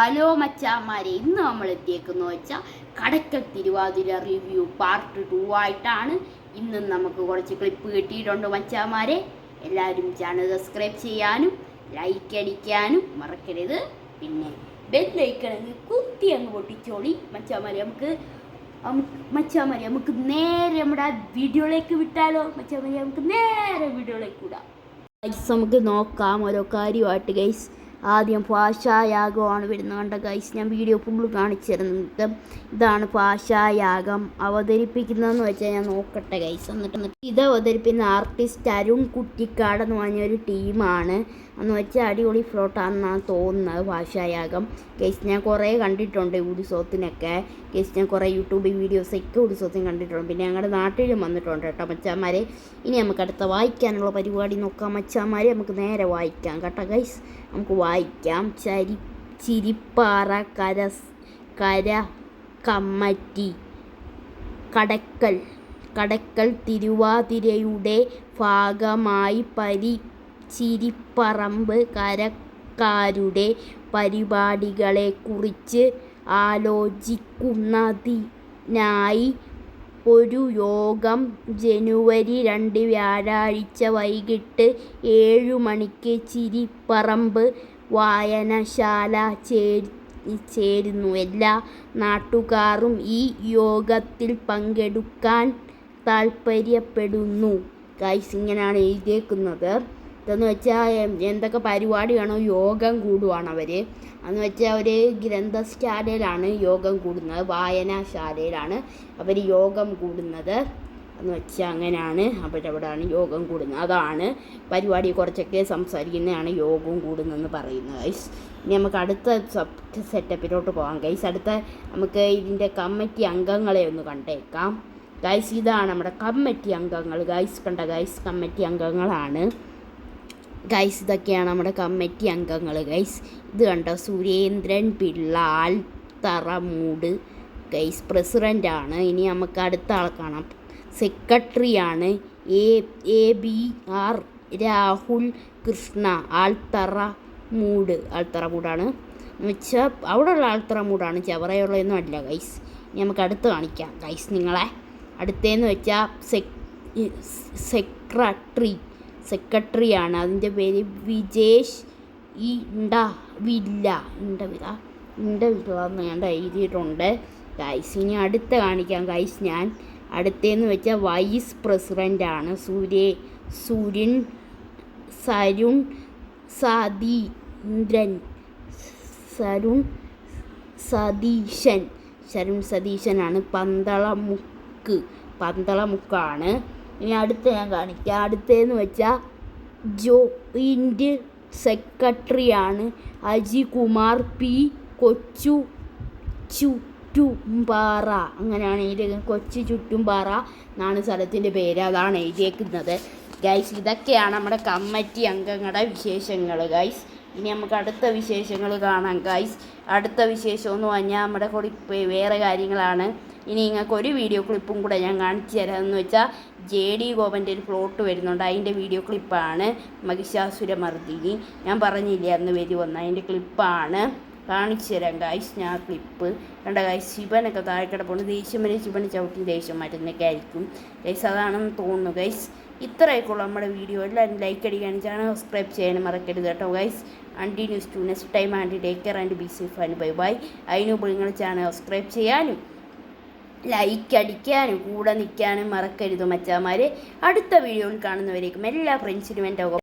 Hello മച്ചാമാരെ ഇന്ന് നമ്മൾ എത്തിയേക്കുന്നു വെച്ചാൽ Kadakkal Thiruvathira review part two ആയിട്ടാണ്. ഇന്നും നമുക്ക് കുറച്ച് ക്ലിപ്പ് കിട്ടിയിട്ടുണ്ട് മച്ചാമാരെ. എല്ലാവരും ചാനൽ സബ്സ്ക്രൈബ് ചെയ്യാനും ലൈക്ക് അടിക്കാനും മറക്കരുത്. പിന്നെ ബെല്ലൈക്കണെങ്കിൽ കുത്തി അങ്ങ് പൊട്ടിച്ചോളി. മച്ചാമാരെ നമുക്ക് മച്ചാമാരെ നമുക്ക് നേരെ നമ്മുടെ വീഡിയോയിലേക്ക് വിട്ടാലോ? മച്ചാമാരെ നമുക്ക് നേരെ വീഡിയോയിലേക്ക് വിടാം. നമുക്ക് നോക്കാം ഓരോ കാര്യമായിട്ട് ഗൈസ് ആദ്യം പാശായാഗമാണ് വരുന്നത്. ഗൈസ് ഞാൻ വീഡിയോ ഫുള്ള് കാണിച്ചു തരുന്നത് ഇതാണ് പാശായാഗം. അവതരിപ്പിക്കുന്നതെന്ന് വെച്ചാൽ ഞാൻ നോക്കട്ടെ ഗൈസ് എന്നിട്ട് ഇത് അവതരിപ്പിക്കുന്ന ആർട്ടിസ്റ്റ് അരുൺ കുറ്റിക്കാട് എന്ന് പറഞ്ഞൊരു ടീമാണ് എന്ന് വെച്ചാൽ അടിപൊളി ഫ്ലോട്ടാണെന്നാണ് തോന്നുന്നത് ഭാഷായാഗം കേസ് ഞാൻ കുറേ കണ്ടിട്ടുണ്ട് ഉത്സവത്തിനൊക്കെ കേസ് ഞാൻ കുറേ യൂട്യൂബ് വീഡിയോസൊക്കെ ഉത്സവത്തിന് കണ്ടിട്ടുണ്ട്. പിന്നെ ഞങ്ങളുടെ നാട്ടിലും വന്നിട്ടുണ്ട് കേട്ടോ മച്ചാമാരെ ഇനി നമുക്ക് അടുത്ത വായിക്കാനുള്ള പരിപാടി നോക്കാം. മച്ചാമാരെ നമുക്ക് നേരെ വായിക്കാം കേട്ടോ ഗൈസ് നമുക്ക് വായിക്കാം. ചരി ചിരിപ്പാറ കര കര കമ്മറ്റി കടക്കൽ. കടക്കൽ തിരുവാതിരയുടെ ഭാഗമായി പരിച്ചിരിപ്പറമ്പ് കരക്കാരുടെ പരിപാടികളെക്കുറിച്ച് ആലോചിക്കുന്നതിനായി ഒരു യോഗം ജനുവരി രണ്ട് വ്യാഴാഴ്ച വൈകിട്ട് ഏഴു മണിക്ക് ചിരിപ്പറമ്പ് വായനശാല ചേരുന്നു. എല്ലാ നാട്ടുകാരും ഈ യോഗത്തിൽ പങ്കെടുക്കാൻ താല്പര്യപ്പെടുന്നു ഗൈസ് ഇങ്ങനെയാണ് എഴുതിയേക്കുന്നത്. ഇതെന്ന് വെച്ചാൽ എന്തൊക്കെ പരിപാടിയാണോ യോഗം കൂടുവാണ് അവർ എന്ന് വെച്ചാൽ അവർ ഗ്രന്ഥശാലയിലാണ് യോഗം കൂടുന്നത് വായനാശാലയിലാണ് അവർ യോഗം കൂടുന്നത്. എന്ന് വെച്ചാൽ അങ്ങനെയാണ് അവരവിടെയാണ് യോഗം കൂടുന്നത്. അതാണ് പരിപാടി കുറച്ചൊക്കെ സംസാരിക്കുന്നതാണ് യോഗം കൂടുന്നതെന്ന് പറയുന്നത് ഗൈസ് ഇനി നമുക്ക് അടുത്ത സബ് സെറ്റപ്പിലോട്ട് പോകാം ഗൈസ് അടുത്ത നമുക്ക് ഇതിന്റെ കമ്മിറ്റി അംഗങ്ങളെ ഒന്ന് കണ്ടേക്കാം. ഗൈസ് ഇതാണ് നമ്മുടെ കമ്മിറ്റി അംഗങ്ങൾ ഗൈസ് കണ്ട ഗൈസ് കമ്മിറ്റി അംഗങ്ങളാണ്. ഗൈസ് ഇതൊക്കെയാണ് നമ്മുടെ കമ്മിറ്റി അംഗങ്ങൾ. ഗൈസ് ഇത് കണ്ടോ? സുരേന്ദ്രൻ പിള്ള ആൽത്തറമൂട് ഗൈസ് പ്രസിഡന്റാണ് ഇനി നമുക്ക് അടുത്ത ആളെ കാണാം. സെക്രട്ടറിയാണ് A A B R Rahul Krishna ആൽത്തറ മൂട്. ആൽത്തറ മൂടാണ്. വെച്ചാൽ അവിടെയുള്ള ആൽത്തറ മൂടാണ് ചവറയുള്ളതൊന്നും അല്ല ഗൈസ് ഇനി നമുക്ക് അടുത്ത് കാണിക്കാം. ഗൈസ് നിങ്ങളെ. അടുത്തേന്ന് വെച്ചാൽ സെക് സെക്രട്ടറി സെക്രട്ടറിയാണ്. അതിന്റെ പേര് വിജേഷ് ഇണ്ട വില്ല. ഇണ്ട വില ഇണ്ട എന്ന് ഞാൻ എഴുതിയിട്ടുണ്ട്. ഗൈസ് ഇനി അടുത്ത കാണിക്കാം. ഗൈസ് ഞാൻ അടുത്തേന്ന് വെച്ചാൽ വൈസ് പ്രസിഡന്റാണ് സൂര്യ സൂര്യൻ സരുൺ സതീന്ദ്രൻ സരുൺ സതീശൻ. ശരുൺ സതീശനാണ് പന്തളമുക്ക്. പന്തളമുക്കാണ്. ഇനി അടുത്ത ഞാൻ കാണിക്കാം. അടുത്തതെന്ന് വെച്ചാൽ ജോയിന്റ് സെക്രട്ടറിയാണ് അജികുമാർ പി കൊച്ചു ചുറ്റുംപാറ. അങ്ങനെയാണ് എഴുതിയത് കൊച്ചു ചുറ്റുംപാറ എന്നാണ് സ്ഥലത്തിന്റെ പേര്. അതാണ് എഴുതിയേക്കുന്നത്. ഗൈസ് ഇതൊക്കെയാണ് നമ്മുടെ കമ്മിറ്റി അംഗങ്ങളുടെ വിശേഷങ്ങൾ ഗൈസ് ഇനി നമുക്ക് അടുത്ത വിശേഷങ്ങൾ കാണാം ഗൈസ് അടുത്ത വിശേഷം എന്ന് പറഞ്ഞാൽ നമ്മുടെ കൂടെ ഇപ്പോൾ വേറെ കാര്യങ്ങളാണ്. ഇനി നിങ്ങൾക്ക് ഒരു വീഡിയോ ക്ലിപ്പും കൂടെ ഞാൻ കാണിച്ചു തരാമെന്ന് വെച്ചാൽ ജെ ഡി ഗോപന്റെ ഒരു പ്ലോട്ട് വരുന്നുണ്ട്. അതിന്റെ വീഡിയോ ക്ലിപ്പാണ് മഹിഷാസുരമർദ്ദിനി. ഞാൻ പറഞ്ഞില്ലായിരുന്നു അന്ന് വരുമെന്ന് അതിന്റെ ക്ലിപ്പാണ് കാണിച്ചു തരാം ഗായ്സ് ഞാൻ ക്ലിപ്പ് കണ്ട ഗായ് ശിവനൊക്കെ താഴെ കിടപ്പുണ്ട് ദേഷ്യം വരെ ശിവനെ ചവിട്ടി ദേഷ്യം മാറ്റുന്നൊക്കെ ആയിരിക്കും ഗൈസ് അതാണെന്ന് തോന്നുന്നു ഗൈസ് ഇത്രയൊക്കെയുള്ള നമ്മുടെ വീഡിയോ എല്ലാവരും ലൈക്ക് അടിക്കാനും ചാനൽ സബ്സ്ക്രൈബ് ചെയ്യാനും മറക്കരുത് കേട്ടോ guys and news to next time and take care and be safe and bye bye അതിനുമ്പോൾ നിങ്ങൾ ചാനൽ സബ്സ്ക്രൈബ് ചെയ്യാനും ലൈക്ക് അടിക്കാനും കൂടെ നിൽക്കാനും മറക്കരുത് മച്ചാമാരെ. അടുത്ത വീഡിയോയിൽ കാണുന്നവരേക്കും എല്ലാ ഫ്രണ്ട്സിനും എന്റെ